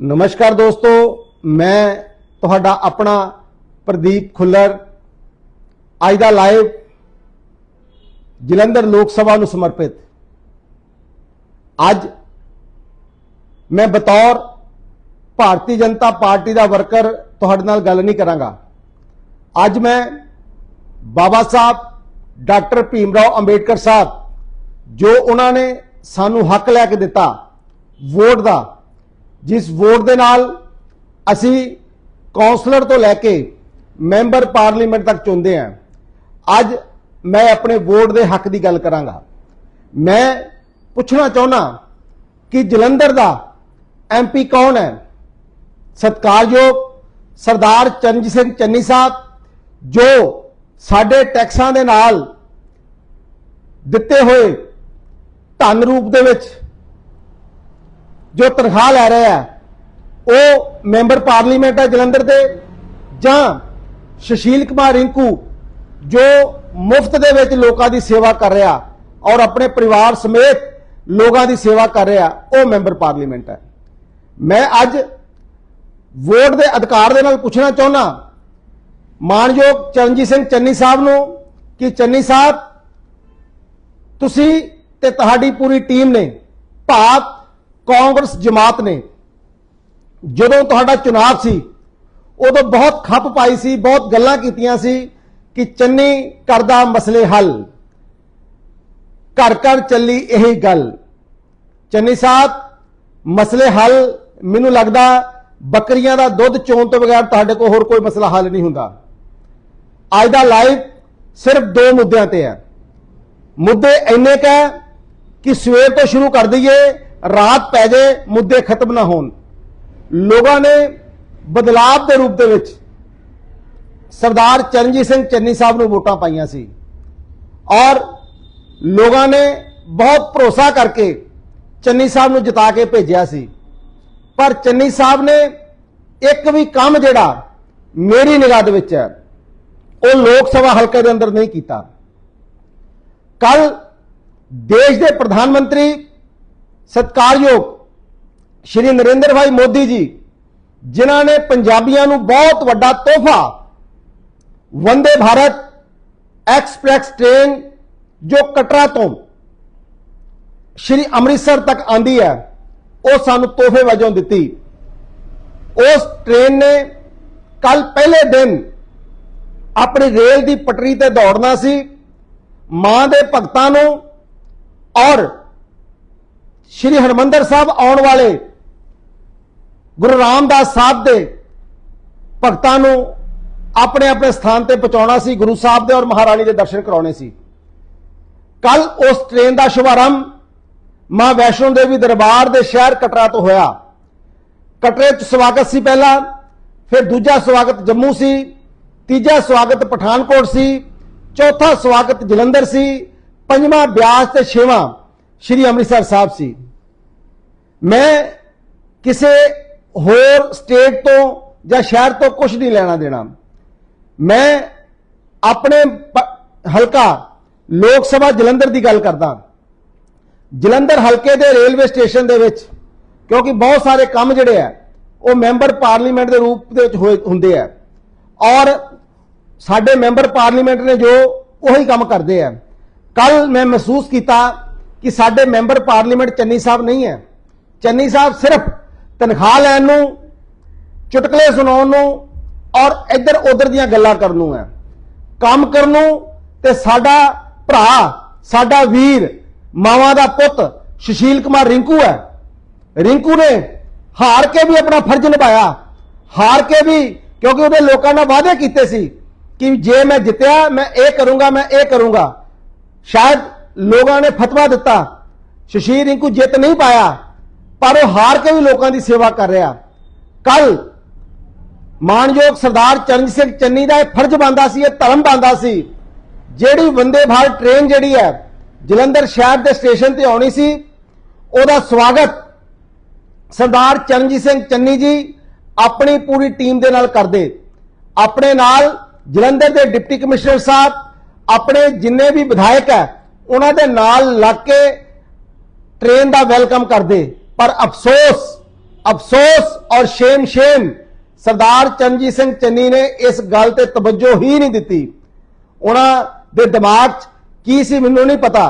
ਨਮਸਕਾਰ ਦੋਸਤੋ, ਮੈਂ ਤੁਹਾਡਾ ਆਪਣਾ ਪ੍ਰਦੀਪ ਖੁੱਲਰ। ਅੱਜ ਦਾ ਲਾਈਵ ਜਲੰਧਰ ਲੋਕ ਸਭਾ ਨੂੰ ਸਮਰਪਿਤ। ਅੱਜ ਮੈਂ ਬਤੌਰ ਭਾਰਤੀ ਜਨਤਾ ਪਾਰਟੀ ਦਾ ਵਰਕਰ ਤੁਹਾਡੇ ਨਾਲ ਗੱਲ ਨਹੀਂ ਕਰਾਂਗਾ। ਅੱਜ ਮੈਂ ਬਾਬਾ ਸਾਹਿਬ, ਡਾਕਟਰ ਭੀਮ ਰਾਓ ਅੰਬੇਡਕਰ ਸਾਹਿਬ, ਜੋ ਉਹਨਾਂ ਨੇ ਸਾਨੂੰ ਹੱਕ ਲੈ ਕੇ ਦਿੱਤਾ ਵੋਟ ਦਾ ਜਿਸ ਵੋਟ ਦੇ ਨਾਲ ਅਸੀਂ ਕੌਂਸਲਰ ਤੋਂ ਲੈ ਕੇ ਮੈਂਬਰ ਪਾਰਲੀਮੈਂਟ ਤੱਕ ਚੁਣਦੇ ਹਾਂ, ਅੱਜ ਮੈਂ ਆਪਣੇ ਵੋਟ ਦੇ ਹੱਕ ਦੀ ਗੱਲ ਕਰਾਂਗਾ। ਮੈਂ ਪੁੱਛਣਾ ਚਾਹੁੰਦਾ ਕਿ ਜਲੰਧਰ ਦਾ ਐਮਪੀ ਕੌਣ ਹੈ? ਸਤਕਾਰਯੋਗ ਸਰਦਾਰ ਚਰਨਜੀਤ ਸਿੰਘ ਚੰਨੀ ਸਾਹਿਬ, ਜੋ ਸਾਡੇ ਟੈਕਸਾਂ ਦੇ ਨਾਲ ਦਿੱਤੇ ਹੋਏ ਧਨ ਰੂਪ ਦੇ ਵਿੱਚ ਜੋ ਤਨਖਾਹ ਲੈ ਰਿਹਾ ਹੈ, ਉਹ ਮੈਂਬਰ ਪਾਰਲੀਮੈਂਟ ਹੈ ਜਲੰਧਰ ਦੇ, ਜਾਂ ਸੁਸ਼ੀਲ ਕੁਮਾਰ ਰਿੰਕੂ, ਜੋ ਮੁਫਤ ਦੇ ਵਿੱਚ ਲੋਕਾਂ ਦੀ ਸੇਵਾ ਕਰ ਰਿਹਾ ਔਰ ਆਪਣੇ ਪਰਿਵਾਰ ਸਮੇਤ ਲੋਕਾਂ ਦੀ ਸੇਵਾ ਕਰ ਰਿਹਾ, ਉਹ ਮੈਂਬਰ ਪਾਰਲੀਮੈਂਟ ਹੈ। ਮੈਂ ਅੱਜ ਵੋਟ ਦੇ ਅਧਿਕਾਰ ਦੇ ਨਾਲ ਪੁੱਛਣਾ ਚਾਹੁੰਦਾ, ਮਾਨਯੋਗ ਚਰਨਜੀਤ ਸਿੰਘ ਚੰਨੀ ਸਾਹਿਬ ਨੂੰ, ਕਿ ਚੰਨੀ ਸਾਹਿਬ, ਤੁਸੀਂ ਤੇ ਤੁਹਾਡੀ ਪੂਰੀ ਟੀਮ ਨੇ ਭਾਰਤ ਕਾਂਗਰਸ ਜਮਾਤ ਨੇ ਜਦੋਂ ਤੁਹਾਡਾ ਚੁਣਾਵ ਸੀ, ਉਦੋਂ ਬਹੁਤ ਖੱਪ ਪਾਈ ਸੀ, ਬਹੁਤ ਗੱਲਾਂ ਕੀਤੀਆਂ ਸੀ ਕਿ ਚੰਨੀ ਕਰਦਾ ਮਸਲੇ ਹੱਲ। ਘਰ ਘਰ ਚੱਲੀ ਇਹੀ ਗੱਲ। ਚੰਨੀ ਸਾਹਿਬ, ਮਸਲੇ ਹੱਲ, ਮੈਨੂੰ ਲੱਗਦਾ ਬੱਕਰੀਆਂ ਦਾ ਦੁੱਧ ਚੋਣ ਤੋਂ ਬਗੈਰ ਤੁਹਾਡੇ ਕੋਲ ਹੋਰ ਕੋਈ ਮਸਲਾ ਹੱਲ ਨਹੀਂ ਹੁੰਦਾ। ਅੱਜ ਦਾ ਲਾਈਵ ਸਿਰਫ ਦੋ ਮੁੱਦਿਆਂ ਤੇ ਹੈ। ਮੁੱਦੇ ਇੰਨੇ ਕਾ ਕਿ ਸਵੇਰ ਤੋਂ ਸ਼ੁਰੂ ਕਰ ਦਈਏ ਰਾਤ ਪੈ ਜਾਏ ਮੁੱਦੇ ਖਤਮ ਨਾ ਹੋਣ। ਲੋਕਾਂ ਨੇ ਬਦਲਾਵ ਦੇ ਰੂਪ ਦੇ ਵਿੱਚ ਸਰਦਾਰ ਚਰਨਜੀਤ ਸਿੰਘ ਚੰਨੀ ਸਾਹਿਬ ਨੂੰ ਵੋਟਾਂ ਪਾਈਆਂ ਸੀ। ਔਰ ਲੋਕਾਂ ਨੇ ਬਹੁਤ ਭਰੋਸਾ ਕਰਕੇ ਚੰਨੀ ਸਾਹਿਬ ਨੂੰ ਜਿਤਾ ਕੇ ਭੇਜਿਆ ਸੀ। ਪਰ ਚੰਨੀ ਸਾਹਿਬ ਨੇ ਇੱਕ ਵੀ ਕੰਮ ਜਿਹੜਾ ਮੇਰੀ ਨਿਗਾਹ ਦੇ ਵਿੱਚ ਹੈ, ਉਹ ਲੋਕ ਸਭਾ ਹਲਕੇ ਦੇ ਅੰਦਰ ਨਹੀਂ ਕੀਤਾ। ਕੱਲ ਦੇਸ਼ ਦੇ ਪ੍ਰਧਾਨ ਮੰਤਰੀ ਸਤਕਾਰਯੋਗ ਸ਼੍ਰੀ ਨਰਿੰਦਰ ਭਾਈ ਮੋਦੀ ਜੀ, ਜਿਨ੍ਹਾਂ ਨੇ ਪੰਜਾਬੀਆਂ ਨੂੰ ਬਹੁਤ ਵੱਡਾ ਤੋਹਫਾ ਵੰਦੇ ਭਾਰਤ ਐਕਸਪ੍ਰੈਸ ਟ੍ਰੇਨ ਜੋ ਕਟਰਾ ਤੋਂ ਸ਼੍ਰੀ ਅੰਮ੍ਰਿਤਸਰ ਤੱਕ ਆਂਦੀ ਹੈ, ਉਹ ਸਾਨੂੰ ਤੋਹਫੇ ਵਜੋਂ ਦਿੱਤੀ। ਉਸ ਟ੍ਰੇਨ ਨੇ ਕੱਲ ਪਹਿਲੇ ਦਿਨ ਆਪਣੀ ਰੇਲ ਦੀ ਪਟੜੀ ਤੇ ਦੌੜਨਾ ਸੀ, ਮਾਂ ਦੇ ਭਗਤਾਂ ਨੂੰ ਔਰ ਸ਼੍ਰੀ ਹਰਮੰਦਰ ਸਾਹਿਬ ਆਉਣ ਵਾਲੇ ਗੁਰੂ ਰਾਮਦਾਸ ਸਾਹਿਬ ਦੇ ਭਗਤਾਂ ਨੂੰ ਆਪਣੇ ਆਪਣੇ ਸਥਾਨ ਤੇ ਪਹੁੰਚਾਉਣਾ ਸੀ, ਗੁਰੂ ਸਾਹਿਬ ਦੇ ਔਰ ਮਹਾਰਾਣੀ ਦੇ ਦਰਸ਼ਨ ਕਰਾਉਣੇ ਸੀ। ਕੱਲ ਉਸ ਟ੍ਰੇਨ ਦਾ ਸ਼ੁਭਾਰੰਭ ਮਾਂ ਵੈਸ਼ਨੋ ਦੇਵੀ ਦਰਬਾਰ ਦੇ ਸ਼ਹਿਰ ਕਟਰਾ ਤੋਂ ਹੋਇਆ। ਕਟਰੇ 'ਚ ਸਵਾਗਤ ਸੀ ਪਹਿਲਾਂ, ਫਿਰ ਦੂਜਾ ਸਵਾਗਤ ਜੰਮੂ ਸੀ, ਤੀਜਾ ਸਵਾਗਤ ਪਠਾਨਕੋਟ ਸੀ, ਚੌਥਾ ਸਵਾਗਤ ਜਲੰਧਰ ਸੀ, ਪੰਜਵਾਂ ਬਿਆਸ ਤੇ ਛੇਵਾਂ ਸ਼੍ਰੀ ਅੰਮ੍ਰਿਤਸਰ ਸਾਹਿਬ ਸੀ। ਮੈਂ ਕਿਸੇ ਹੋਰ ਸਟੇਟ ਤੋਂ ਜਾਂ ਸ਼ਹਿਰ ਤੋਂ ਕੁਝ ਨਹੀਂ ਲੈਣਾ ਦੇਣਾ। ਮੈਂ ਆਪਣੇ ਪ- ਹਲਕਾ ਲੋਕ ਸਭਾ ਜਲੰਧਰ ਦੀ ਗੱਲ ਕਰਦਾ। ਜਲੰਧਰ ਹਲਕੇ ਦੇ ਰੇਲਵੇ ਸਟੇਸ਼ਨ ਦੇ ਵਿੱਚ, ਕਿਉਂਕਿ ਬਹੁਤ ਸਾਰੇ ਕੰਮ ਜਿਹੜੇ ਆ, ਉਹ ਮੈਂਬਰ ਪਾਰਲੀਮੈਂਟ ਦੇ ਰੂਪ ਦੇ ਵਿੱਚ ਹੋਏ, ਹੁੰਦੇ ਆ। ਔਰ ਸਾਡੇ ਮੈਂਬਰ ਪਾਰਲੀਮੈਂਟ ਨੇ ਜੋ ਉਹੀ ਕੰਮ ਕਰਦੇ ਆ। ਕੱਲ ਮੈਂ ਮਹਿਸੂਸ ਕੀਤਾ ਕਿ ਸਾਡੇ ਮੈਂਬਰ ਪਾਰਲੀਮੈਂਟ ਚੰਨੀ ਸਾਹਿਬ ਨਹੀਂ ਹੈ। ਚੰਨੀ ਸਾਹਿਬ ਸਿਰਫ ਤਨਖਾਹ ਲੈਣ ਨੂੰ, ਚੁਟਕਲੇ ਸੁਣਾਉਣ ਨੂੰ ਔਰ ਇੱਧਰ ਉੱਧਰ ਦੀਆਂ ਗੱਲਾਂ ਕਰਨ ਨੂੰ ਹੈ। ਕੰਮ ਕਰਨ ਨੂੰ ਤੇ ਸਾਡਾ ਭਰਾ, ਸਾਡਾ ਵੀਰ, ਮਾਵਾ ਦਾ ਪੁੱਤ ਸੁਸ਼ੀਲ ਕੁਮਾਰ ਰਿੰਕੂ ਹੈ। ਰਿੰਕੂ ਨੇ ਹਾਰ ਕੇ ਵੀ ਆਪਣਾ ਫਰਜ਼ ਨਿਭਾਇਆ। ਹਾਰ ਕੇ ਵੀ ਕਿਉਂਕਿ ਉਹਦੇ ਲੋਕਾਂ ਨਾਲ ਵਾਅਦੇ ਕੀਤੇ ਸੀ ਕਿ ਜੇ ਮੈਂ ਜਿੱਤਿਆ, ਮੈਂ ਇਹ ਕਰੂੰਗਾ, ਮੈਂ ਇਹ ਕਰੂੰਗਾ। ਸ਼ਾਇਦ ਲੋਕਾਂ ਨੇ ਫਤਵਾ ਦਿੱਤਾ। ਸ਼ਸ਼ੀਰ ਰਿੰਕੂ ਜਿੱਤ ਨਹੀਂ ਪਾਇਆ, ਪਰ ਉਹ ਹਾਰ ਕੇ ਵੀ ਲੋਕਾਂ ਦੀ ਸੇਵਾ ਕਰ ਰਿਹਾ। ਕੱਲ ਮਾਨਯੋਗ ਸਰਦਾਰ ਚਰਨਜੀਤ ਸਿੰਘ ਚੰਨੀ ਦਾ ਇਹ ਫਰਜ਼ ਬਣਦਾ ਸੀ, ਇਹ ਧਰਮ ਬਣਦਾ ਸੀ। ਜਿਹੜੀ ਵੰਦੇ ਭਾਰਤ ਟ੍ਰੇਨ ਜਿਹੜੀ ਹੈ, ਜਲੰਧਰ ਸ਼ਹਿਰ ਦੇ ਸਟੇਸ਼ਨ ਤੇ ਆਉਣੀ ਸੀ, ਉਹਦਾ ਸਵਾਗਤ ਸਰਦਾਰ ਚਰਨਜੀਤ ਸਿੰਘ ਚੰਨੀ ਜੀ ਆਪਣੀ ਪੂਰੀ ਟੀਮ ਦੇ ਨਾਲ ਕਰਦੇ। ਆਪਣੇ ਨਾਲ ਜਲੰਧਰ ਦੇ ਡਿਪਟੀ ਕਮਿਸ਼ਨਰ ਸਾਹਿਬ, ਆਪਣੇ ਜਿੰਨੇ ਵੀ ਵਿਧਾਇਕ ਹੈ ਉਹਨਾਂ ਦੇ ਨਾਲ ਲੱਗ ਕੇ ਟ੍ਰੇਨ ਦਾ ਵੈਲਕਮ ਕਰਦੇ। ਪਰ ਅਫਸੋਸ ਅਫਸੋਸ ਔਰ ਸ਼ੇਮ ਸ਼ੇਮ ਸਰਦਾਰ ਚੰਜੀ ਸਿੰਘ ਚੰਨੀ ਨੇ ਇਸ ਗੱਲ ਤੇ ਤਵੱਜੋ ਹੀ ਨਹੀਂ ਦਿੱਤੀ। ਉਹਨਾਂ ਦੇ ਦਿਮਾਗ 'ਚ ਕੀ ਸੀ ਮੈਨੂੰ ਨਹੀਂ ਪਤਾ,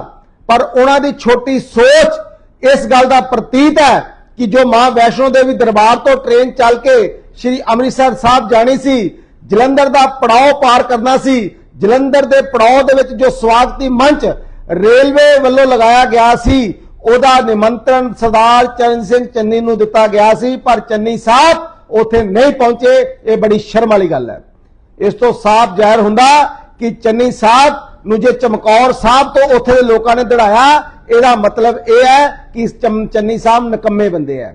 ਪਰ ਉਹਨਾਂ ਦੀ ਛੋਟੀ ਸੋਚ ਇਸ ਗੱਲ ਦਾ ਪ੍ਰਤੀਤ ਹੈ ਕਿ ਜੋ ਮਾਂ ਵੈਸ਼ਨੋ ਦੇਵੀ ਦਰਬਾਰ ਤੋਂ ਟ੍ਰੇਨ ਚੱਲ ਕੇ ਸ੍ਰੀ ਅੰਮ੍ਰਿਤਸਰ ਸਾਹਿਬ ਜਾਣੀ ਸੀ, ਜਲੰਧਰ ਦਾ ਪੜਾਅ ਪਾਰ ਕਰਨਾ ਸੀ, ਜਲੰਧਰ ਦੇ ਪੜਾਅ ਦੇ ਵਿੱਚ ਜੋ ਸਵਾਗਤੀ ਮੰਚ ਰੇਲਵੇ ਵੱਲੋਂ ਲਗਾਇਆ ਗਿਆ ਸੀ, ਉਹਦਾ ਨਿਮੰਤਰਣ ਸਰਦਾਰ ਚਰਨ ਸਿੰਘ ਚੰਨੀ ਨੂੰ ਦਿੱਤਾ ਗਿਆ ਸੀ, ਪਰ ਚੰਨੀ ਸਾਹਿਬ ਉੱਥੇ ਨਹੀਂ ਪਹੁੰਚੇ, ਇਹ ਬੜੀ ਸ਼ਰਮ ਵਾਲੀ ਗੱਲ ਹੈ। ਇਸ ਤੋਂ ਸਾਫ਼ ਜ਼ਾਹਿਰ ਹੁੰਦਾ ਕਿ ਚੰਨੀ ਸਾਹਿਬ ਨੂੰ ਜੇ ਚਮਕੌਰ ਸਾਹਿਬ ਤੋਂ ਉੱਥੇ ਦੇ ਲੋਕਾਂ ਨੇ ਦੜਾਇਆ, ਇਹਦਾ ਮਤਲਬ ਇਹ ਹੈ ਕਿ ਚਮ- ਚੰਨੀ ਸਾਹਿਬ ਨਕੰਮੇ ਬੰਦੇ ਆ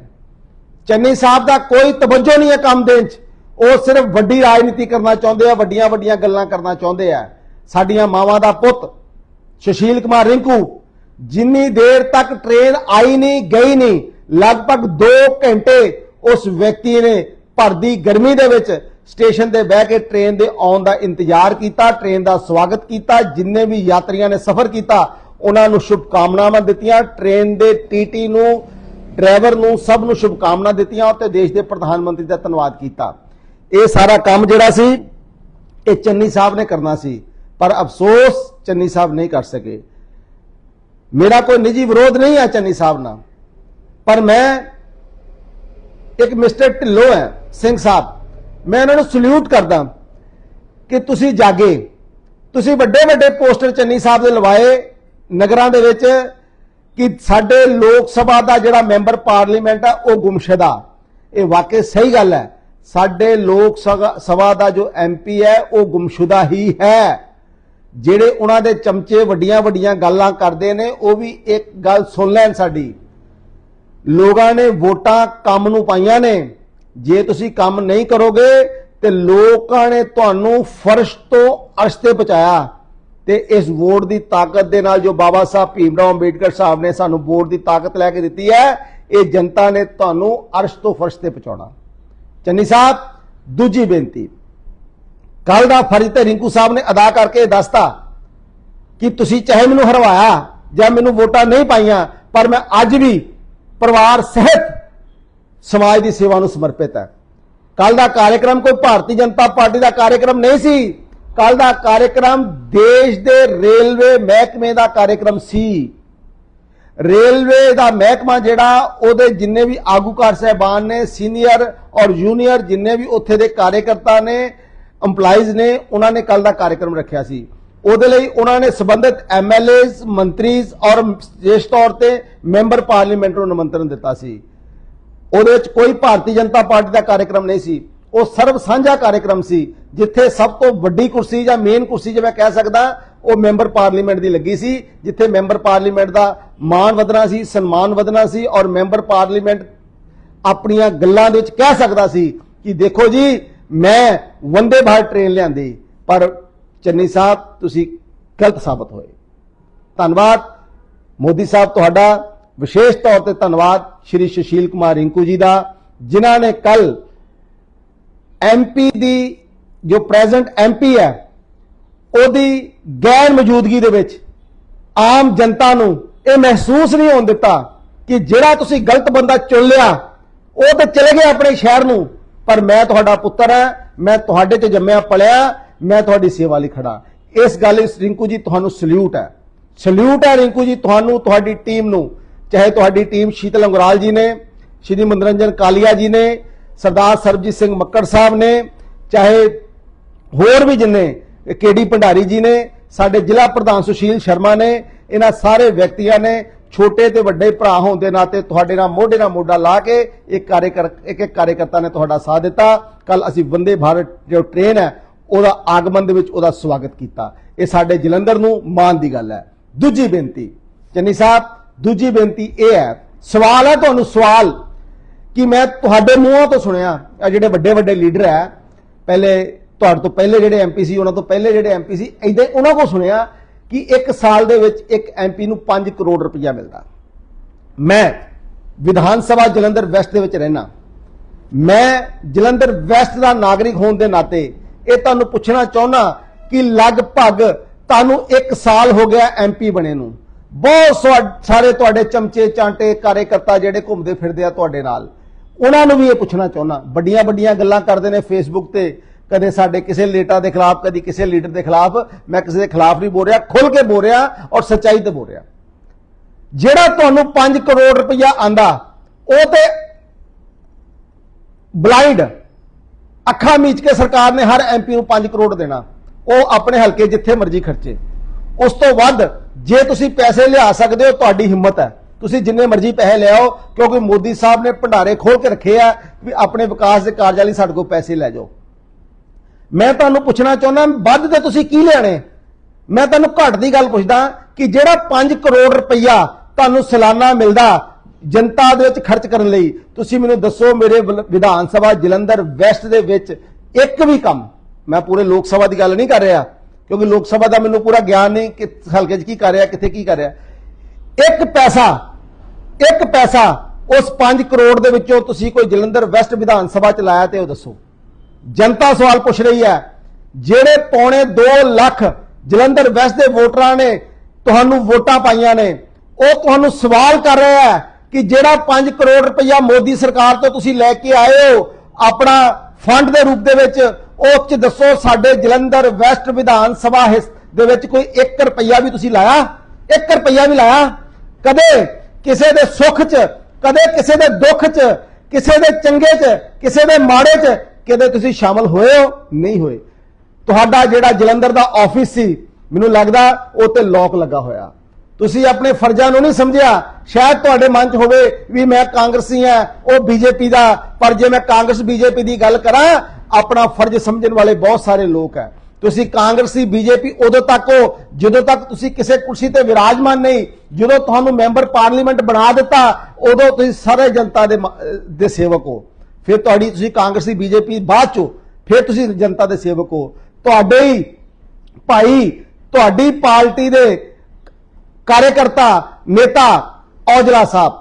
ਚੰਨੀ ਸਾਹਿਬ ਦਾ ਕੋਈ ਤਵੱਜੋ ਨਹੀਂ ਹੈ ਕੰਮ ਦੇਣ 'ਚ। ਉਹ ਸਿਰਫ ਵੱਡੀ ਰਾਜਨੀਤੀ ਕਰਨਾ ਚਾਹੁੰਦੇ ਆ ਵੱਡੀਆਂ ਵੱਡੀਆਂ ਗੱਲਾਂ ਕਰਨਾ ਚਾਹੁੰਦੇ ਆ। ਸਾਡੀਆਂ ਮਾਵਾਂ ਦਾ ਪੁੱਤ ਸੁਸ਼ੀਲ ਕੁਮਾਰ ਰਿੰਕੂ, ਜਿੰਨੀ ਦੇਰ ਤੱਕ ਟ੍ਰੇਨ ਆਈ ਨਹੀਂ, ਗਈ ਨਹੀਂ, ਲਗਭਗ 2 ਘੰਟੇ ਉਸ ਵਿਅਕਤੀ ਨੇ ਭਰਦੀ ਗਰਮੀ ਦੇ ਵਿੱਚ ਸਟੇਸ਼ਨ ਤੇ ਬਹਿ ਕੇ ਟ੍ਰੇਨ ਦੇ ਆਉਣ ਦਾ ਇੰਤਜ਼ਾਰ ਕੀਤਾ ਟ੍ਰੇਨ ਦਾ ਸਵਾਗਤ ਕੀਤਾ, ਜਿੰਨੇ ਵੀ ਯਾਤਰੀਆਂ ਨੇ ਸਫ਼ਰ ਕੀਤਾ, ਉਹਨਾਂ ਨੂੰ ਸ਼ੁਭ ਕਾਮਨਾਵਾਂ ਦਿੱਤੀਆਂ ਟ੍ਰੇਨ ਦੇ ਟੀਟੀ ਨੂੰ ਡਰਾਈਵਰ ਨੂੰ ਸਭ ਨੂੰ ਸ਼ੁਭ ਕਾਮਨਾ ਦਿੱਤੀਆਂ ਅਤੇ ਦੇਸ਼ ਦੇ ਪ੍ਰਧਾਨ ਮੰਤਰੀ ਦਾ ਧੰਨਵਾਦ ਕੀਤਾ। ਇਹ ਸਾਰਾ ਕੰਮ ਜਿਹੜਾ ਸੀ, ਇਹ ਚੰਨੀ ਸਾਹਿਬ ਨੇ ਕਰਨਾ ਸੀ। ਪਰ ਅਫਸੋਸ ਚੰਨੀ ਸਾਹਿਬ ਨਹੀਂ ਕਰ ਸਕੇ। ਮੇਰਾ ਕੋਈ ਨਿੱਜੀ ਵਿਰੋਧ ਨਹੀਂ ਹੈ ਚੰਨੀ ਸਾਹਿਬ ਨਾਲ। ਪਰ ਮੈਂ ਇੱਕ ਮਿਸਟਰ ਢਿੱਲੋਂ ਹੈ, ਸਿੰਘ ਸਾਹਿਬ। ਮੈਂ ਇਹਨਾਂ ਨੂੰ ਸਲੂਟ ਕਰਦਾ ਕਿ ਤੁਸੀਂ ਜਾਗੇ। ਤੁਸੀਂ ਵੱਡੇ ਵੱਡੇ ਪੋਸਟਰ ਚੰਨੀ ਸਾਹਿਬ ਦੇ ਲਵਾਏ ਨਗਰਾਂ ਦੇ ਵਿੱਚ ਕਿ ਸਾਡੇ ਲੋਕ ਸਭਾ ਦਾ ਜਿਹੜਾ ਮੈਂਬਰ ਪਾਰਲੀਮੈਂਟ ਆ, ਉਹ ਗੁੰਮਸ਼ੁਦਾ। ਇਹ ਵਾਕਈ ਸਹੀ ਗੱਲ ਹੈ। ਸਾਡੇ ਲੋਕ ਸਭਾ- ਸਭਾ ਦਾ ਜੋ ਐਮਪੀ ਹੈ, ਉਹ ਗੁੰਮਸ਼ੁਦਾ ਹੀ ਹੈ। ਜਿਹੜੇ ਉਹਨਾਂ ਦੇ ਚਮਚੇ ਵੱਡੀਆਂ ਵੱਡੀਆਂ ਗੱਲਾਂ ਕਰਦੇ ਨੇ, ਉਹ ਵੀ ਇੱਕ ਗੱਲ ਸੁਣ ਲੈਣ ਸਾਡੀ। ਲੋਕਾਂ ਨੇ ਵੋਟਾਂ ਕੰਮ ਨੂੰ ਪਾਈਆਂ ਨੇ। ਜੇ ਤੁਸੀਂ ਕੰਮ ਨਹੀਂ ਕਰੋਗੇ, ਤੇ ਲੋਕਾਂ ਨੇ ਤੁਹਾਨੂੰ ਫਰਸ਼ ਤੋਂ ਅਰਸ਼ ਤੇ ਪਹੁੰਚਾਇਆ। ਤੇ ਇਸ ਵੋਟ ਦੀ ਤਾਕਤ ਦੇ ਨਾਲ ਜੋ ਬਾਬਾ ਸਾਹਿਬ ਭੀਮਰਾਓ ਅੰਬੇਡਕਰ ਸਾਹਿਬ ਨੇ ਸਾਨੂੰ ਵੋਟ ਦੀ ਤਾਕਤ ਲੈ ਕੇ ਦਿੱਤੀ ਹੈ, ਇਹ ਜਨਤਾ ਨੇ ਤੁਹਾਨੂੰ ਅਰਸ਼ ਤੋਂ ਫਰਸ਼ ਤੇ ਪਹੁੰਚਾਉਣਾ। ਚੰਨੀ ਸਾਹਿਬ, ਦੂਜੀ ਬੇਨਤੀ। ਕੱਲ ਦਾ ਫਰਜ਼ ਤੇ ਰਿੰਕੂ ਸਾਹਿਬ ਨੇ ਅਦਾ ਕਰਕੇ ਦੱਸਤਾ ਕਿ ਤੁਸੀਂ ਚਾਹੇ ਮੈਨੂੰ ਹਰਵਾਇਆ ਜਾਂ ਮੈਨੂੰ ਵੋਟਾਂ ਨਹੀਂ ਪਾਈਆਂ, ਪਰ ਮੈਂ ਅੱਜ ਵੀ ਪਰਿਵਾਰ ਸਹਿਤ ਸਮਾਜ ਦੀ ਸੇਵਾ ਨੂੰ ਸਮਰਪਿਤ ਹੈ। ਕੱਲ ਦਾ ਕਾਰਜਕ੍ਰਮ ਕੋਈ ਭਾਰਤੀ ਜਨਤਾ ਪਾਰਟੀ ਦਾ ਕਾਰਜਕ੍ਰਮ ਨਹੀਂ ਸੀ। ਕੱਲ ਦਾ ਕਾਰਜਕ੍ਰਮ ਦੇਸ਼ ਦੇ ਰੇਲਵੇ ਮਹਿਕਮੇ ਦਾ ਕਾਰਜਕ੍ਰਮ ਸੀ। ਰੇਲਵੇ ਦਾ ਮਹਿਕਮਾ ਜਿਹੜਾ, ਉਹਦੇ ਜਿੰਨੇ ਵੀ ਆਗੂਕਾਰ ਸਹਿਬਾਨ ਨੇ, ਸੀਨੀਅਰ ਔਰ ਜੂਨੀਅਰ ਜਿੰਨੇ ਵੀ ਉੱਥੇ ਦੇ ਕਾਰਜਕਰਤਾ ਨੇ EMPLOYEES ਨੇ ਉਹਨਾਂ ਨੇ ਕੱਲ ਦਾ ਕਾਰਜਕ੍ਰਮ ਰੱਖਿਆ ਸੀ। ਉਹਦੇ ਲਈ ਉਹਨਾਂ ਨੇ ਸੰਬੰਧਿਤ ਐਮਐਲਏਜ਼ ਮੰਤਰੀਜ਼ ਔਰ ਵਿਸ਼ੇਸ਼ ਤੌਰ ਤੇ ਮੈਂਬਰ ਪਾਰਲੀਮੈਂਟ ਨੂੰ ਨਿਮੰਤਰਣ ਦਿੱਤਾ ਸੀ। ਉਹਦੇ ਵਿੱਚ ਕੋਈ ਭਾਰਤੀ ਜਨਤਾ ਪਾਰਟੀ ਦਾ ਕਾਰਜਕ੍ਰਮ ਨਹੀਂ ਸੀ। ਉਹ ਸਰਬ ਸਾਂਝਾ ਕਾਰਜਕ੍ਰਮ ਸੀ, ਜਿੱਥੇ ਸਭ ਤੋਂ ਵੱਡੀ ਕੁਰਸੀ ਜਾਂ ਮੇਨ ਕੁਰਸੀ ਜਿਵੇਂ ਕਹਿ ਸਕਦਾ, ਉਹ ਮੈਂਬਰ ਪਾਰਲੀਮੈਂਟ ਦੀ ਲੱਗੀ ਸੀ, ਜਿੱਥੇ ਮੈਂਬਰ ਪਾਰਲੀਮੈਂਟ ਦਾ ਮਾਣ ਵਧਣਾ ਸੀ, ਸਨਮਾਨ ਵਧਣਾ ਸੀ ਔਰ ਮੈਂਬਰ ਪਾਰਲੀਮੈਂਟ ਆਪਣੀਆਂ ਗੱਲਾਂ ਦੇ ਵਿੱਚ ਕਹਿ ਸਕਦਾ ਸੀ ਕਿ ਦੇਖੋ ਜੀ ਮੈਂ ਵੰਦੇ ਭਾਰਤ ਟ੍ਰੇਨ ਲਿਆਂਦੀ, ਪਰ ਚੰਨੀ ਸਾਹਿਬ, ਤੁਸੀਂ ਗਲਤ ਸਾਬਤ ਹੋਏ। ਧੰਨਵਾਦ। ਮੋਦੀ ਸਾਹਿਬ, ਤੁਹਾਡਾ ਵਿਸ਼ੇਸ਼ ਤੌਰ ਤੇ ਧੰਨਵਾਦ। ਸ਼੍ਰੀ ਸੁਸ਼ੀਲ ਕੁਮਾਰ ਰਿੰਕੂ ਜੀ ਦਾ, ਜਿਨ੍ਹਾਂ ਨੇ ਕੱਲ ਐਮਪੀ ਦੀ, ਜੋ ਪ੍ਰੈਜ਼ੈਂਟ ਐਮਪੀ ਹੈ, ਉਹਦੀ ਗੈਰ ਮੌਜੂਦਗੀ ਦੇ ਵਿੱਚ ਆਮ ਜਨਤਾ ਨੂੰ ਇਹ ਮਹਿਸੂਸ ਨਹੀਂ ਹੋਣ ਦਿੱਤਾ ਕਿ ਜਿਹੜਾ ਤੁਸੀਂ ਗਲਤ ਬੰਦਾ ਚੁਣ ਲਿਆ, ਉਹ ਤੇ ਚਲੇ ਗਿਆ ਆਪਣੇ ਸ਼ਹਿਰ ਨੂੰ। ਪਰ ਮੈਂ ਤੁਹਾਡਾ ਪੁੱਤਰ ਹਾਂ, ਮੈਂ ਤੁਹਾਡੇ 'ਚ ਜੰਮਿਆ, ਪਲਿਆ, ਮੈਂ ਤੁਹਾਡੀ ਸੇਵਾ ਲਈ ਖੜਾ। ਇਸ ਗੱਲ ਇਸ ਰਿੰਕੂ ਜੀ, ਤੁਹਾਨੂੰ ਸਲੂਟ ਹੈ। ਸਲੂਟ ਹੈ ਰਿੰਕੂ ਜੀ, ਤੁਹਾਨੂੰ, ਤੁਹਾਡੀ ਟੀਮ ਨੂੰ। ਚਾਹੇ ਤੁਹਾਡੀ ਟੀਮ ਸ਼ੀਤਲ ਅੰਗਰਾਲ ਜੀ ਨੇ, ਸ਼੍ਰੀ ਮਨੋਰੰਜਨ ਕਾਲੀਆ ਜੀ ਨੇ, ਸਰਦਾਰ ਸਰਬਜੀਤ ਸਿੰਘ ਮੱਕੜ ਸਾਹਿਬ ਨੇ, ਚਾਹੇ ਹੋਰ ਵੀ ਜਿੰਨੇ ਕੇਡੀ ਭੰਡਾਰੀ ਜੀ ਨੇ, ਸਾਡੇ ਜ਼ਿਲ੍ਹਾ ਪ੍ਰਧਾਨ ਸੁਸ਼ੀਲ ਸ਼ਰਮਾ ਨੇ, ਇਹਨਾਂ ਸਾਰੇ ਵਿਅਕਤੀਆਂ ਨੇ ਛੋਟੇ ਤੇ ਵੱਡੇ ਭਰਾ ਹੋਣ ਦੇ ਨਾਤੇ ਤੁਹਾਡੇ ਨਾਲ ਮੋਢੇ ਨਾਲ ਮੋਢਾ ਲਾ ਕੇ ਇੱਕ ਕਾਰਜਕਰ ਇੱਕ ਇੱਕ ਕਾਰਜਕਰਤਾ ਨੇ ਤੁਹਾਡਾ ਸਾਥ ਦਿੱਤਾ। ਕੱਲ ਅਸੀਂ ਵੰਦੇ ਭਾਰਤ ਜੋ ਟ੍ਰੇਨ ਹੈ, ਉਹਦਾ ਆਗਮਨ ਦੇ ਵਿੱਚ ਉਹਦਾ ਸਵਾਗਤ ਕੀਤਾ। ਇਹ ਸਾਡੇ ਜਲੰਧਰ ਨੂੰ ਮਾਣ ਦੀ ਗੱਲ ਹੈ। ਦੂਜੀ ਬੇਨਤੀ, ਚੰਨੀ ਸਾਹਿਬ, ਦੂਜੀ ਬੇਨਤੀ ਇਹ ਹੈ, ਸਵਾਲ ਹੈ ਤੁਹਾਨੂੰ ਸਵਾਲ ਕਿ ਮੈਂ ਤੁਹਾਡੇ ਮੂੰਹੋਂ ਤੋਂ ਸੁਣਿਆ ਆ ਜਿਹੜੇ ਵੱਡੇ ਵੱਡੇ ਲੀਡਰ ਹੈ, ਪਹਿਲੇ ਤੁਹਾਡੇ ਤੋਂ ਪਹਿਲੇ ਜਿਹੜੇ ਐਮਪੀ ਸੀ, ਉਹਨਾਂ ਤੋਂ ਪਹਿਲੇ ਜਿਹੜੇ ਐਮਪੀ ਸੀ, ਇਦਾਂ ਉਹਨਾਂ ਕੋਲ ਸੁਣਿਆ ਕਿ ਇੱਕ ਸਾਲ ਦੇ ਵਿੱਚ ਇੱਕ ਐਮਪੀ ਨੂੰ 5 ਕਰੋੜ ਰੁਪਇਆ ਮਿਲਦਾ। ਮੈਂ ਵਿਧਾਨ ਸਭਾ ਜਲੰਧਰ ਵੈਸਟ ਦੇ ਵਿੱਚ ਰਹਿਣਾ ਮੈਂ ਜਲੰਧਰ ਵੈਸਟ ਦਾ ਨਾਗਰਿਕ ਹੋਣ ਦੇ ਨਾਤੇ ਇਹ ਤੁਹਾਨੂੰ ਪੁੱਛਣਾ ਚਾਹੁੰਦਾ ਕਿ ਲਗਭਗ ਤੁਹਾਨੂੰ 1 ਸਾਲ ਹੋ ਗਿਆ ਐਮਪੀ ਬਣੇ ਨੂੰ। ਬਹੁਤ ਸਾਰੇ ਤੁਹਾਡੇ ਚਮਚੇ, ਚਾਂਟੇ, ਕਾਰਜਕਰਤਾ ਜਿਹੜੇ ਘੁੰਮਦੇ ਫਿਰਦੇ ਆ ਤੁਹਾਡੇ ਨਾਲ। ਉਹਨਾਂ ਨੂੰ ਵੀ ਇਹ ਪੁੱਛਣਾ ਚਾਹੁੰਦਾ। ਵੱਡੀਆਂ ਵੱਡੀਆਂ ਗੱਲਾਂ ਕਰਦੇ ਨੇ ਫੇਸਬੁੱਕ ਤੇ। ਕਦੇ ਸਾਡੇ ਕਿਸੇ ਲੇਟਾ ਦੇ ਖਿਲਾਫ, ਕਦੀ ਕਿਸੇ ਲੀਡਰ ਦੇ ਖਿਲਾਫ, ਮੈਂ ਕਿਸੇ ਦੇ ਖਿਲਾਫ ਨਹੀਂ ਬੋਲ ਰਿਹਾ ਖੁੱਲ ਕੇ ਬੋਲ ਰਿਹਾ ਔਰ ਸੱਚਾਈ ਤੇ ਬੋਲ ਰਿਹਾ। ਜਿਹੜਾ ਤੁਹਾਨੂੰ 5 ਕਰੋੜ ਰੁਪਇਆ ਆਂਦਾ, ਉਹ ਤੇ ਬਲਾਈਂਡ ਅੱਖਾਂ ਮੀਚ ਕੇ ਸਰਕਾਰ ਨੇ ਹਰ ਐਮਪੀ ਨੂੰ 5 ਕਰੋੜ ਦੇਣਾ। ਉਹ ਆਪਣੇ ਹਲਕੇ ਜਿੱਥੇ ਮਰਜ਼ੀ ਖਰਚੇ। ਉਸ ਤੋਂ ਵੱਧ, ਜੇ ਤੁਸੀਂ ਪੈਸੇ ਲਿਆ ਸਕਦੇ ਹੋ, ਤੁਹਾਡੀ ਹਿੰਮਤ ਹੈ। ਤੁਸੀਂ ਜਿੰਨੇ ਮਰਜ਼ੀ ਪੈਸੇ ਲਿਆਓ ਕਿਉਂਕਿ ਮੋਦੀ ਸਾਹਿਬ ਨੇ ਭੰਡਾਰੇ ਖੋਲ ਕੇ ਰੱਖੇ ਆ, ਵੀ ਆਪਣੇ ਵਿਕਾਸ ਦੇ ਕਾਰਜਾਂ ਲਈ ਸਾਡੇ ਕੋਲ ਪੈਸੇ ਲੈ ਜਾਓ। ਮੈਂ ਤੁਹਾਨੂੰ ਪੁੱਛਣਾ ਚਾਹੁੰਦਾ, ਵੱਧ ਤੇ ਤੁਸੀਂ ਕੀ ਲੈਣੇ? ਮੈਂ ਤੁਹਾਨੂੰ ਘੱਟ ਦੀ ਗੱਲ ਪੁੱਛਦਾ ਕਿ ਜਿਹੜਾ 5 ਕਰੋੜ ਰੁਪਈਆ ਤੁਹਾਨੂੰ ਸਾਲਾਨਾ ਮਿਲਦਾ ਜਨਤਾ ਦੇ ਵਿੱਚ ਖਰਚ ਕਰਨ ਲਈ, ਤੁਸੀਂ ਮੈਨੂੰ ਦੱਸੋ ਮੇਰੇ ਵਲ- ਵਿਧਾਨ ਸਭਾ ਜਲੰਧਰ ਵੈਸਟ ਦੇ ਵਿੱਚ ਇੱਕ ਵੀ ਕੰਮ, ਮੈਂ ਪੂਰੇ ਲੋਕ ਸਭਾ ਦੀ ਗੱਲ ਨਹੀਂ ਕਰ ਰਿਹਾ, ਕਿਉਂਕਿ ਲੋਕ ਸਭਾ ਦਾ ਮੈਨੂੰ ਪੂਰਾ ਗਿਆਨ ਨਹੀਂ ਕਿ ਹਲਕੇ 'ਚ ਕੀ ਕਰ ਰਿਹਾ, ਕਿੱਥੇ ਕੀ ਕਰ ਰਿਹਾ। ਇੱਕ ਪੈਸਾ ਇੱਕ ਪੈਸਾ ਉਸ 5 ਕਰੋੜ ਦੇ ਵਿੱਚੋਂ ਤੁਸੀਂ ਕੋਈ ਜਲੰਧਰ ਵੈਸਟ ਵਿਧਾਨ ਸਭਾ ਚ ਲਾਇਆ ਤੇ ਉਹ ਦੱਸੋ। ਜਨਤਾ ਸਵਾਲ ਪੁੱਛ ਰਹੀ ਹੈ, ਜਿਹੜੇ ਪੌਣੇ 2 ਲੱਖ ਜਲੰਧਰ ਵੈਸਟ ਦੇ ਵੋਟਰਾਂ ਨੇ ਤੁਹਾਨੂੰ ਵੋਟਾਂ ਪਾਈਆਂ ਨੇ, ਉਹ ਤੁਹਾਨੂੰ ਸਵਾਲ ਕਰ ਰਿਹਾ ਹੈ ਕਿ ਜਿਹੜਾ 5 ਕਰੋੜ ਰੁਪਇਆ ਮੋਦੀ ਸਰਕਾਰ ਤੋਂ ਤੁਸੀਂ ਲੈ ਕੇ ਆਏ ਹੋ, ਆਪਣਾ ਫੰਡ ਦੇ ਰੂਪ ਦੇ ਵਿੱਚ, ਉਹ ਚ ਦੱਸੋ ਸਾਡੇ ਜਲੰਧਰ ਵੈਸਟ ਵਿਧਾਨ ਸਭਾ ਹਿੱਸ ਦੇ ਵਿੱਚ ਕੋਈ 1 ਰੁਪਇਆ ਵੀ ਤੁਸੀਂ ਲਾਇਆ? 1 ਰੁਪਇਆ ਵੀ ਲਾਇਆ? ਕਦੇ ਕਿਸੇ ਦੇ ਸੁੱਖ 'ਚ, ਕਦੇ ਕਿਸੇ ਦੇ ਦੁੱਖ 'ਚ, ਕਿਸੇ ਦੇ ਚੰਗੇ 'ਚ, ਕਿਸੇ ਦੇ ਮਾੜੇ 'ਚ ਕਿਤੇ ਤੁਸੀਂ ਸ਼ਾਮਲ ਹੋਏ ਹੋ? ਨਹੀਂ ਹੋਏ। ਤੁਹਾਡਾ ਜਿਹੜਾ ਜਲੰਧਰ ਦਾ ਆਫਿਸ ਸੀ, ਮੈਨੂੰ ਲੱਗਦਾ ਉਹ ਤੇ ਲੋਕ ਲੱਗਾ ਹੋਇਆ। ਤੁਸੀਂ ਆਪਣੇ ਫਰਜ਼ਾਂ ਨੂੰ ਨਹੀਂ ਸਮਝਿਆ। ਸ਼ਾਇਦ ਤੁਹਾਡੇ ਮਨ 'ਚ ਹੋਵੇ ਵੀ ਮੈਂ ਕਾਂਗਰਸੀ ਆ ਉਹ ਬੀਜੇਪੀ ਦਾ। ਪਰ ਜੇ ਮੈਂ ਕਾਂਗਰਸ ਬੀਜੇਪੀ ਦੀ ਗੱਲ ਕਰਾਂ, ਆਪਣਾ ਫਰਜ਼ ਸਮਝਣ ਵਾਲੇ ਬਹੁਤ ਸਾਰੇ ਲੋਕ ਹੈ। ਤੁਸੀਂ ਕਾਂਗਰਸੀ, ਬੀਜੇਪੀ ਉਦੋਂ ਤੱਕ ਹੋ ਜਦੋਂ ਤੱਕ ਤੁਸੀਂ ਕਿਸੇ ਕੁਰਸੀ ਤੇ ਵਿਰਾਜਮਾਨ ਨਹੀਂ। ਜਦੋਂ ਤੁਹਾਨੂੰ ਮੈਂਬਰ ਪਾਰਲੀਮੈਂਟ ਬਣਾ ਦਿੱਤਾ, ਉਦੋਂ ਤੁਸੀਂ ਸਾਰੇ ਜਨਤਾ ਦੇ ਦੇ ਸੇਵਕ ਹੋ। ਫਿਰ ਤੁਹਾਡੀ ਤੁਸੀਂ ਕਾਂਗਰਸੀ, ਬੀਜੇਪੀ ਬਾਅਦ ਚੋਂ ਫਿਰ ਤੁਸੀਂ ਜਨਤਾ ਦੇ ਸੇਵਕ ਹੋ। ਤੁਹਾਡੇ ਹੀ ਭਾਈ, ਤੁਹਾਡੀ ਪਾਰਟੀ ਦੇ ਕਾਰਜਕਰਤਾ, ਨੇਤਾ ਔਜਲਾ ਸਾਹਿਬ,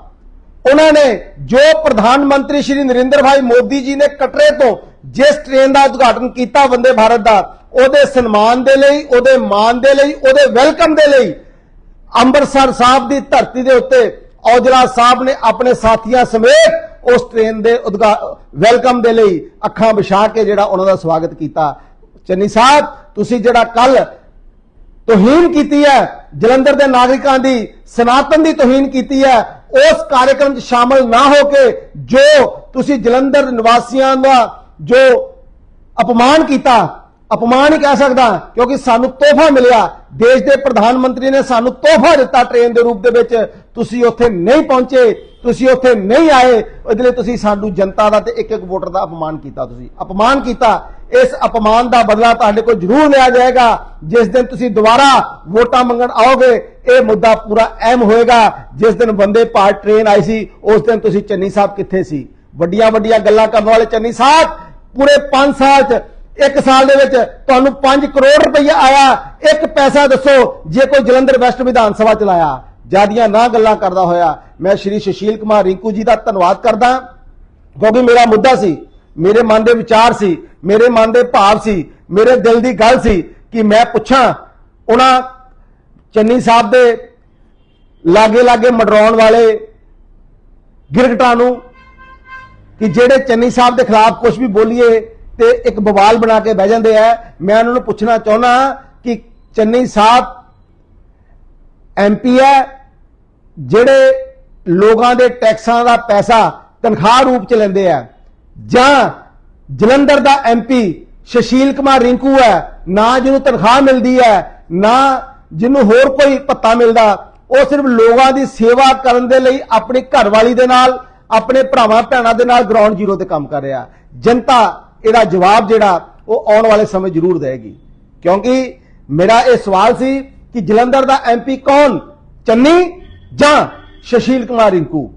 ਉਹਨਾਂ ਨੇ ਜੋ ਪ੍ਰਧਾਨ ਮੰਤਰੀ ਸ਼੍ਰੀ ਨਰਿੰਦਰ ਭਾਈ ਮੋਦੀ ਜੀ ਨੇ ਕਟਰੇ ਤੋਂ ਜਿਸ ਟ੍ਰੇਨ ਦਾ ਉਦਘਾਟਨ ਕੀਤਾ ਵੰਦੇ ਭਾਰਤ ਦਾ, ਉਹਦੇ ਸਨਮਾਨ ਦੇ ਲਈ, ਉਹਦੇ ਮਾਣ ਦੇ ਲਈ, ਉਹਦੇ ਵੈਲਕਮ ਦੇ ਲਈ ਅੰਮ੍ਰਿਤਸਰ ਸਾਹਿਬ ਦੀ ਧਰਤੀ ਦੇ ਉੱਤੇ ਔਜਲਾ ਸਾਹਿਬ ਨੇ ਆਪਣੇ ਸਾਥੀਆਂ ਸਮੇਤ ਉਸ ਟ੍ਰੇਨ ਦੇ ਉਦਘਾ- ਵੈਲਕਮ ਦੇ ਲਈ ਅੱਖਾਂ ਵਿਛਾ ਕੇ ਜਿਹੜਾ ਉਹਨਾਂ ਦਾ ਸਵਾਗਤ ਕੀਤਾ। ਚੰਨੀ ਸਾਹਿਬ, ਤੁਸੀਂ ਜਿਹੜਾ ਕੱਲ ਤੋਹੀਨ ਕੀਤੀ ਹੈ, ਜਲੰਧਰ ਦੇ ਨਾਗਰਿਕਾਂ ਦੀ, ਸਨਾਤਨ ਦੀ ਤੋਹੀਨ ਕੀਤੀ ਹੈ, ਉਸ ਕਾਰਜਕ੍ਰਮ 'ਚ ਸ਼ਾਮਲ ਨਾ ਹੋ ਕੇ ਜੋ ਤੁਸੀਂ ਜਲੰਧਰ ਨਿਵਾਸੀਆਂ ਦਾ ਜੋ ਅਪਮਾਨ ਕੀਤਾ, ਅਪਮਾਨ ਹੀ ਕਹਿ ਸਕਦਾ, ਕਿਉਂਕਿ ਸਾਨੂੰ ਤੋਹਫਾ ਮਿਲਿਆ। ਦੇਸ਼ ਦੇ ਪ੍ਰਧਾਨ ਮੰਤਰੀ ਨੇ ਸਾਨੂੰ ਤੋਹਫਾ ਦਿੱਤਾ ਟ੍ਰੇਨ ਦੇ ਰੂਪ ਦੇ ਵਿੱਚ। ਤੁਸੀਂ ਉੱਥੇ ਨਹੀਂ ਪਹੁੰਚੇ। ਤੁਸੀਂ ਉੱਥੇ ਨਹੀਂ ਆਏ ਉਹਦੇ ਲਈ ਤੁਸੀਂ ਸਾਨੂੰ ਜਨਤਾ ਦਾ ਤੇ ਇੱਕ ਇੱਕ ਵੋਟਰ ਦਾ ਅਪਮਾਨ ਕੀਤਾ ਤੁਸੀਂ। ਅਪਮਾਨ ਕੀਤਾ, ਇਸ ਅਪਮਾਨ ਦਾ ਬਦਲਾ ਤੁਹਾਡੇ ਕੋਲ ਜ਼ਰੂਰ ਲਿਆ ਜਾਏਗਾ। ਜਿਸ ਦਿਨ ਤੁਸੀਂ ਦੁਬਾਰਾ ਵੋਟਾਂ ਮੰਗਣ ਆਓਗੇ, ਇਹ ਮੁੱਦਾ ਪੂਰਾ ਅਹਿਮ ਹੋਏਗਾ। ਜਿਸ ਦਿਨ ਬੰਦੇ ਭਾਰਤ ਟ੍ਰੇਨ ਆਈ ਸੀ, ਉਸ ਦਿਨ ਤੁਸੀਂ ਚੰਨੀ ਸਾਹਿਬ ਕਿੱਥੇ ਸੀ? ਵੱਡੀਆਂ ਵੱਡੀਆਂ ਗੱਲਾਂ ਕਰਨ ਵਾਲੇ ਚੰਨੀ ਸਾਹਿਬ, ਪੂਰੇ 5 ਸਾਲ 'ਚ, ਇੱਕ ਸਾਲ ਦੇ ਵਿੱਚ ਤੁਹਾਨੂੰ 5 ਕਰੋੜ ਰੁਪਈਆ ਆਇਆ। ਇੱਕ ਪੈਸਾ ਦੱਸੋ, ਜੇ ਕੋਈ ਜਲੰਧਰ ਵੈਸਟ ਵਿਧਾਨ ਸਭਾ ਚਲਾਇਆ। ਜਿਆਦੀਆਂ ਨਾ ਗੱਲਾਂ ਕਰਦਾ ਹੋਇਆ, ਮੈਂ ਸ਼੍ਰੀ ਸੁਸ਼ੀਲ ਕੁਮਾਰ ਰਿੰਕੂ ਜੀ ਦਾ ਧੰਨਵਾਦ ਕਰਦਾ। ਕਿਉਂਕਿ ਮੇਰਾ ਮੁੱਦਾ ਸੀ, ਮੇਰੇ ਮਨ ਦੇ ਵਿਚਾਰ ਸੀ, ਮੇਰੇ ਮਨ ਦੇ ਭਾਵ ਸੀ, ਮੇਰੇ ਦਿਲ ਦੀ ਗੱਲ ਸੀ ਕਿ ਮੈਂ ਪੁੱਛਾਂ, ਉਹਨਾਂ ਚੰਨੀ ਸਾਹਿਬ ਦੇ ਲਾਗੇ ਲਾਗੇ ਮਡਰਾਉਣ ਵਾਲੇ ਗਿਰਗਟਾਂ ਨੂੰ ਕਿ ਜਿਹੜੇ ਚੰਨੀ ਸਾਹਿਬ ਦੇ ਖਿਲਾਫ ਕੁਝ ਵੀ ਬੋਲੀਏ ਤੇ ਇੱਕ ਬਵਾਲ ਬਣਾ ਕੇ ਬਹਿ ਜਾਂਦੇ ਆ। ਮੈਂ ਉਹਨਾਂ ਨੂੰ ਪੁੱਛਣਾ ਚਾਹੁੰਦਾ ਕਿ ਚੰਨੀ ਸਾਹਿਬ ਐਮਪੀ ਹੈ, ਜਿਹੜੇ ਲੋਕਾਂ ਦੇ ਟੈਕਸਾਂ ਦਾ ਪੈਸਾ ਤਨਖਾਹ ਰੂਪ ਚ ਲੈਂਦੇ ਆ। ਜਾਂ ਜਲੰਧਰ ਦਾ ਐਮਪੀ ਸੁਸ਼ੀਲ ਕੁਮਾਰ ਰਿੰਕੂ ਹੈ, ਨਾ ਜਿਹਨੂੰ ਤਨਖਾਹ ਮਿਲਦੀ ਹੈ, ਨਾ ਜਿਹਨੂੰ ਹੋਰ ਕੋਈ ਪੱਤਾ ਮਿਲਦਾ, ਉਹ ਸਿਰਫ ਲੋਕਾਂ ਦੀ ਸੇਵਾ ਕਰਨ ਦੇ ਲਈ ਆਪਣੀ ਘਰਵਾਲੀ ਦੇ ਨਾਲ, ਆਪਣੇ ਭਰਾਵਾਂ ਭੈਣਾਂ ਦੇ ਨਾਲ ਗਰਾਊਂਡ ਜ਼ੀਰੋ ਤੇ ਕੰਮ ਕਰ ਰਿਹਾ। ਜਨਤਾ ਇਹਦਾ ਜਵਾਬ ਜਿਹੜਾ, ਉਹ ਆਉਣ ਵਾਲੇ ਸਮੇਂ ਜ਼ਰੂਰ ਦੇਗੀ ਕਿਉਂਕਿ ਮੇਰਾ ਇਹ ਸਵਾਲ ਸੀ ਕਿ ਜਲੰਧਰ ਦਾ ਐਮਪੀ ਕੌਣ ਚੰਨੀ ਜਾਂ ਸੁਸ਼ੀਲ ਕੁਮਾਰ ਰਿੰਕੂ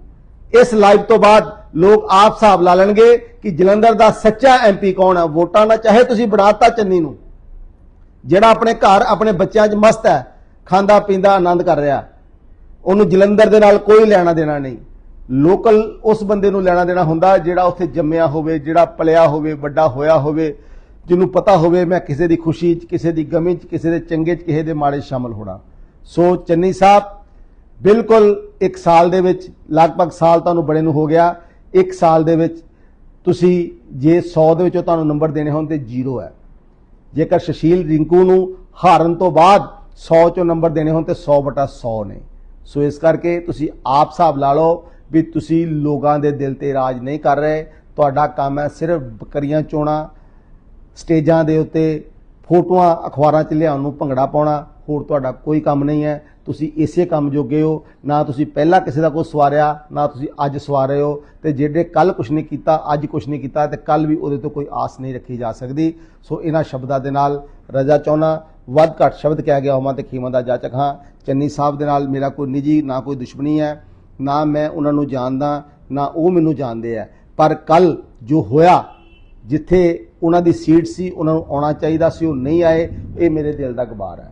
ਇਸ ਲਾਈਵ ਤੋਂ ਬਾਅਦ ਲੋਕ ਆਪ ਹਿਸਾਬ ਲਾ ਲੈਣਗੇ ਕਿ ਜਲੰਧਰ ਦਾ ਸੱਚਾ ਐਮਪੀ ਕੌਣ ਹੈ ਵੋਟਾਂ ਨਾਲ ਚਾਹੇ ਤੁਸੀਂ ਬਣਾਤਾ ਚੰਨੀ ਨੂੰ ਜਿਹੜਾ ਆਪਣੇ ਘਰ ਆਪਣੇ ਬੱਚਿਆਂ 'ਚ ਮਸਤ ਹੈ ਖਾਂਦਾ ਪੀਂਦਾ ਆਨੰਦ ਕਰ ਰਿਹਾ ਉਹਨੂੰ ਜਲੰਧਰ ਦੇ ਨਾਲ ਕੋਈ ਲੈਣਾ ਦੇਣਾ ਨਹੀਂ ਲੋਕਲ ਉਸ ਬੰਦੇ ਨੂੰ ਲੈਣਾ ਦੇਣਾ ਹੁੰਦਾ ਜਿਹੜਾ ਉੱਥੇ ਜੰਮਿਆ ਹੋਵੇ ਜਿਹੜਾ ਪਲਿਆ ਹੋਵੇ ਵੱਡਾ ਹੋਇਆ ਹੋਵੇ ਜਿਹਨੂੰ ਪਤਾ ਹੋਵੇ ਮੈਂ ਕਿਸੇ ਦੀ ਖੁਸ਼ੀ 'ਚ, ਕਿਸੇ ਦੀ ਗਮੀ 'ਚ, ਕਿਸੇ ਦੇ ਚੰਗੇ 'ਚ, ਕਿਸੇ ਦੇ ਮਾੜੇ 'ਚ ਸ਼ਾਮਲ ਹੋਣਾ। ਸੋ ਚੰਨੀ ਸਾਹਿਬ, ਬਿਲਕੁਲ ਇੱਕ ਸਾਲ ਦੇ ਵਿੱਚ, ਲਗਭਗ ਸਾਲ ਤੁਹਾਨੂੰ ਬੜੇ ਨੂੰ ਹੋ ਗਿਆ, ਇੱਕ ਸਾਲ ਦੇ ਵਿੱਚ ਤੁਸੀਂ ਜੇ 100 ਦੇ ਵਿੱਚੋਂ ਤੁਹਾਨੂੰ ਨੰਬਰ ਦੇਣੇ ਹੋਣ ਤੇ 0 ਹੈ। ਜੇਕਰ ਸੁਸ਼ੀਲ ਰਿੰਕੂ ਨੂੰ ਹਾਰਨ ਤੋਂ ਬਾਅਦ 100 ਚੋਂ ਨੰਬਰ ਦੇਣੇ ਹੋਣ ਤੇ 100 ਬਟਾ 100 ਨੇ। ਸੋ ਇਸ ਕਰਕੇ ਤੁਸੀਂ ਆਪ ਹਿਸਾਬ ਲਾ ਲਓ ਵੀ ਤੁਸੀਂ ਲੋਕਾਂ ਦੇ ਦਿਲ ਤੇ ਰਾਜ ਨਹੀਂ ਕਰ ਰਹੇ। ਤੁਹਾਡਾ ਕੰਮ ਹੈ ਸਿਰਫ ਬੱਕਰੀਆਂ ਚੋਣਾ ਸਟੇਜਾਂ ਦੇ ਉੱਤੇ ਫੋਟੋਆਂ, ਅਖਬਾਰਾਂ 'ਚ ਲਿਆਉਣ ਨੂੰ ਭੰਗੜਾ ਪਾਉਣਾ, ਹੋਰ ਤੁਹਾਡਾ ਕੋਈ ਕੰਮ ਨਹੀਂ ਹੈ। ਤੁਸੀਂ ਇਸੇ ਕੰਮ ਜੋਗੇ ਹੋ। ਨਾ ਤੁਸੀਂ ਪਹਿਲਾਂ ਕਿਸੇ ਦਾ ਕੋਈ ਸਵਾਰਿਆ, ਨਾ ਤੁਸੀਂ ਅੱਜ ਸਵਾਰ ਰਹੇ ਹੋ। ਤੇ ਜਿਹੜੇ ਕੱਲ ਕੁਝ ਨਹੀਂ ਕੀਤਾ, ਅੱਜ ਕੁਝ ਨਹੀਂ ਕੀਤਾ, ਤੇ ਕੱਲ ਵੀ ਉਹਦੇ ਤੋਂ ਕੋਈ ਆਸ ਨਹੀਂ ਰੱਖੀ ਜਾ ਸਕਦੀ। ਸੋ ਇਹਨਾਂ ਸ਼ਬਦਾਂ ਦੇ ਨਾਲ ਰਜਾ ਚਾਹੁੰਨਾ ਵੱਧ ਘੱਟ ਸ਼ਬਦ ਕਿਹਾ ਗਿਆ ਹੋਵਾਂ ਤੇ ਖੀਮਾ ਦਾ ਜਾਚਕ ਹਾਂ। ਚੰਨੀ ਸਾਹਿਬ ਦੇ ਨਾਲ ਮੇਰਾ ਕੋਈ ਨਿੱਜੀ, ਨਾ ਕੋਈ ਦੁਸ਼ਮਣੀ ਹੈ। ਨਾ ਮੈਂ ਉਹਨਾਂ ਨੂੰ ਜਾਣਦਾ, ਨਾ ਉਹ ਮੈਨੂੰ ਜਾਣਦੇ ਆ ਪਰ ਕੱਲ ਜੋ ਹੋਇਆ, ਜਿੱਥੇ ਉਹਨਾਂ ਦੀ ਸੀਟ ਸੀ, ਉਹਨਾਂ ਨੂੰ ਆਉਣਾ ਚਾਹੀਦਾ ਸੀ, ਉਹ ਨਹੀਂ ਆਏ, ਇਹ ਮੇਰੇ ਦਿਲ ਦਾ ਗਬਾਰ ਹੈ।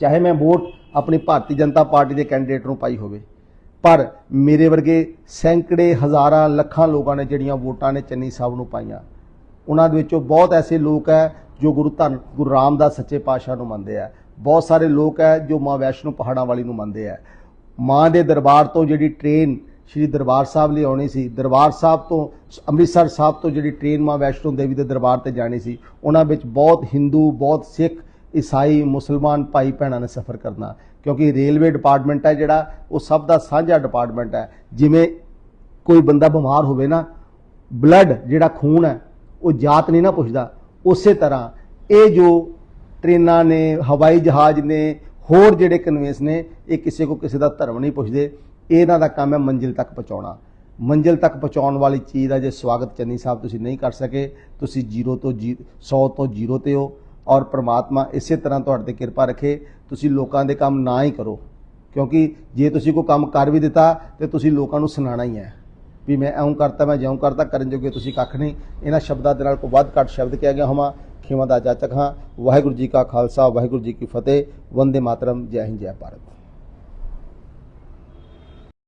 ਚਾਹੇ ਮੈਂ ਵੋਟ ਆਪਣੀ ਭਾਰਤੀ ਜਨਤਾ ਪਾਰਟੀ ਦੇ ਕੈਂਡੀਡੇਟ ਨੂੰ ਪਾਈ ਹੋਵੇ, ਪਰ ਮੇਰੇ ਵਰਗੇ ਸੈਂਕੜੇ ਹਜ਼ਾਰਾਂ ਲੱਖਾਂ ਲੋਕਾਂ ਨੇ ਜਿਹੜੀਆਂ ਵੋਟਾਂ ਨੇ ਚੰਨੀ ਸਾਹਿਬ ਨੂੰ ਪਾਈਆਂ, ਉਹਨਾਂ ਦੇ ਵਿੱਚੋਂ ਬਹੁਤ ਐਸੇ ਲੋਕ ਹੈ ਜੋ ਗੁਰੂ ਧੰਨ ਗੁਰੂ ਰਾਮਦਾਸ ਸੱਚੇ ਪਾਤਸ਼ਾਹ ਨੂੰ ਮੰਨਦੇ ਆ। ਬਹੁਤ ਸਾਰੇ ਲੋਕ ਹੈ ਜੋ ਮਾਂ ਵੈਸ਼ਨੂ ਪਹਾੜਾਂ ਵਾਲੀ ਨੂੰ ਮੰਨਦੇ ਆ। ਮਾਂ ਦੇ ਦਰਬਾਰ ਤੋਂ ਜਿਹੜੀ ਟ੍ਰੇਨ ਸ਼੍ਰੀ ਦਰਬਾਰ ਸਾਹਿਬ ਲਈ ਆਉਣੀ ਸੀ। ਦਰਬਾਰ ਸਾਹਿਬ ਤੋਂ, ਅੰਮ੍ਰਿਤਸਰ ਸਾਹਿਬ ਤੋਂ ਜਿਹੜੀ ਟ੍ਰੇਨ ਮਾਂ ਵੈਸ਼ਨੋ ਦੇਵੀ ਦੇ ਦਰਬਾਰ ਤੇ ਜਾਣੀ ਸੀ, ਉਹਨਾਂ ਵਿੱਚ ਬਹੁਤ ਹਿੰਦੂ, ਬਹੁਤ ਸਿੱਖ, ਈਸਾਈ, ਮੁਸਲਮਾਨ ਭਾਈ ਭੈਣਾਂ ਨੇ ਸਫ਼ਰ ਕਰਨਾ। ਕਿਉਂਕਿ ਰੇਲਵੇ ਡਿਪਾਰਟਮੈਂਟ ਹੈ ਜਿਹੜਾ, ਉਹ ਸਭ ਦਾ ਸਾਂਝਾ ਡਿਪਾਰਟਮੈਂਟ ਹੈ। ਜਿਵੇਂ ਕੋਈ ਬੰਦਾ ਬਿਮਾਰ ਹੋਵੇ ਨਾ, ਬਲੱਡ ਜਿਹੜਾ ਖੂਨ ਹੈ, ਉਹ ਜਾਤ ਨਹੀਂ ਨਾ ਪੁੱਛਦਾ। ਉਸੇ ਤਰ੍ਹਾਂ ਇਹ ਜੋ ਟ੍ਰੇਨਾਂ ਨੇ, ਹਵਾਈ ਜਹਾਜ਼ ਨੇ, ਹੋਰ ਜਿਹੜੇ ਕਨਵੇਂਸ ਨੇ, ਇਹ ਕਿਸੇ ਕੋ ਕਿਸੇ ਦਾ ਧਰਮ ਨਹੀਂ ਪੁੱਛਦੇ। ਇਹਨਾਂ ਦਾ ਕੰਮ ਹੈ ਮੰਜ਼ਿਲ ਤੱਕ ਪਹੁੰਚਾਉਣਾ। ਮੰਜ਼ਿਲ ਤੱਕ ਪਹੁੰਚਾਉਣ ਵਾਲੀ ਚੀਜ਼ ਦਾ ਜੇ ਸਵਾਗਤ ਚੰਨੀ ਸਾਹਿਬ ਤੁਸੀਂ ਨਹੀਂ ਕਰ ਸਕੇ, ਤੁਸੀਂ 0 ਤੋਂ 100 ਤੋਂ 0 ਤੇ ਹੋ ਔਰ ਪ੍ਰਮਾਤਮਾ ਇਸੇ ਤਰ੍ਹਾਂ ਤੁਹਾਡੇ ਤੇ ਕਿਰਪਾ ਰੱਖੇ, ਤੁਸੀਂ ਲੋਕਾਂ ਦੇ ਕੰਮ ਨਾ ਹੀ ਕਰੋ। ਕਿਉਂਕਿ ਜੇ ਤੁਸੀਂ ਕੋਈ ਕੰਮ ਕਰ ਵੀ ਦਿੱਤਾ, ਤੇ ਤੁਸੀਂ ਲੋਕਾਂ ਨੂੰ ਸੁਣਾਣਾ ਹੀ ਹੈ। ਵੀ ਮੈਂ ਐਉਂ ਕਰਤਾ, ਮੈਂ ਜਿਉਂ ਕਰਤਾ, ਕਰਨ ਜੋਗੇ ਤੁਸੀਂ ਕੱਖ ਨਹੀਂ। ਇਹਨਾਂ ਸ਼ਬਦਾਂ ਦੇ ਨਾਲ ਕੋਈ ਵੱਧ ਘੱਟ ਸ਼ਬਦ ਕਿਹਾ ਗਿਆ ਹੋਵਾਂ। ਖਿਮਾ ਦਾ ਜਾਚਕ ਹਾਂ। ਵਾਹਿਗੁਰੂ ਜੀ ਕਾ ਖਾਲਸਾ, ਵਾਹਿਗੁਰੂ ਜੀ ਕੀ ਫਤਿਹ। ਵੰਦੇ ਮਾਤਰਮ, ਜੈ ਹਿੰਦ, ਜੈ ਭਾਰਤ।